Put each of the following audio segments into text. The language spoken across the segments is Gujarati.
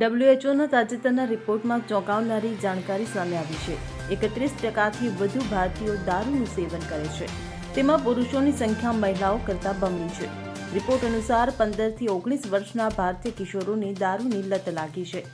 ડબ્લ્યુએચઓના તાજેતરના રિપોર્ટમાં ચોંકાવનારી જાણકારી સામે આવી છે. એકત્રીસ ટકાથી વધુ ભારતીયો દારૂનું સેવન કરે છે. તેમાં પુરુષોની સંખ્યા મહિલાઓ કરતાં બમણી છે. રિપોર્ટ અનુસાર પંદરથી ઓગણીસ વર્ષના ભારતીય કિશોરોને દારૂની લત લાગી છે.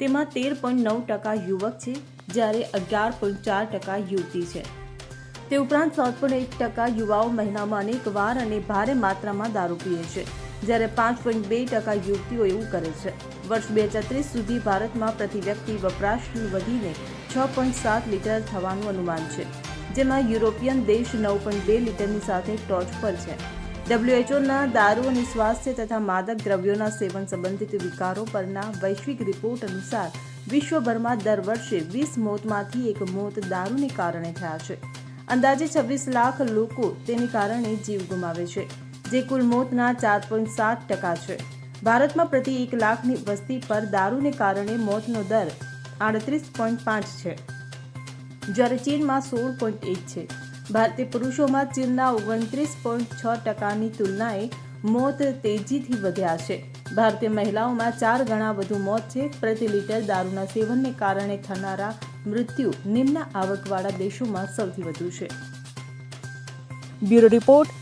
તેમાં તેર પોઈન્ટ નવ ટકા યુવક છે, જ્યારે અગિયાર પોઈન્ટ ચાર ટકા યુવતી છે. તે ઉપરાંત સાત પોઈન્ટ એક ટકા યુવાઓ મહિનામાં અનેક વાર અને ભારે માત્રામાં દારૂ પીએ છે. જ્યારે પાંચ પોઈન્ટ બે ટકા યુવતીઓ એવું કરે છે. વર્ષ બે હજાર ત્રીસ સુધી ભારતમાં પ્રતિ વ્યક્તિ વપરાશ વધીને છ પોઈન્ટ સાત લીટર થવાનું અનુમાન છે, જેમાં યુરોપિયન દેશ નવ પોઈન્ટ બે લીટરની સાથે ટોચ પર છે. ડબ્લ્યુએચઓના દારૂ અને સ્વાસ્થ્ય તથા માદક દ્રવ્યોના સેવન સંબંધિત વિકારો પરના વૈશ્વિક રિપોર્ટ અનુસાર વિશ્વભરમાં દર વર્ષે વીસ મોતમાંથી એક મોત દારૂને કારણે થયા છે. અંદાજે છવ્વીસ લાખ લોકો તેને કારણે જીવ ગુમાવે છે. જે કુલ મોતના ચાર પોઈન્ટ સાત ટકા છે. ભારતમાં પ્રતિ એક લાખની વસ્તી પર દારૂને કારણે મોતનો દર આડત્રીસ પોઈન્ટ પાંચ છે. જ્યારે ચીનમાં સોળ પોઈન્ટ એક છે. ભારતીય પુરુષોમાં ચીનના ઓગણત્રીસ પોઈન્ટ છ ટકાની તુલનાએ મોત તેજીથી વધ્યા છે. ભારતીય મહિલાઓમાં ચાર ગણા વધુ મોત છે. પ્રતિ લીટર દારૂના સેવનને કારણે થનારા મૃત્યુ નિમ્ન આવકવાળા દેશોમાં સૌથી વધુ છે. Bureau report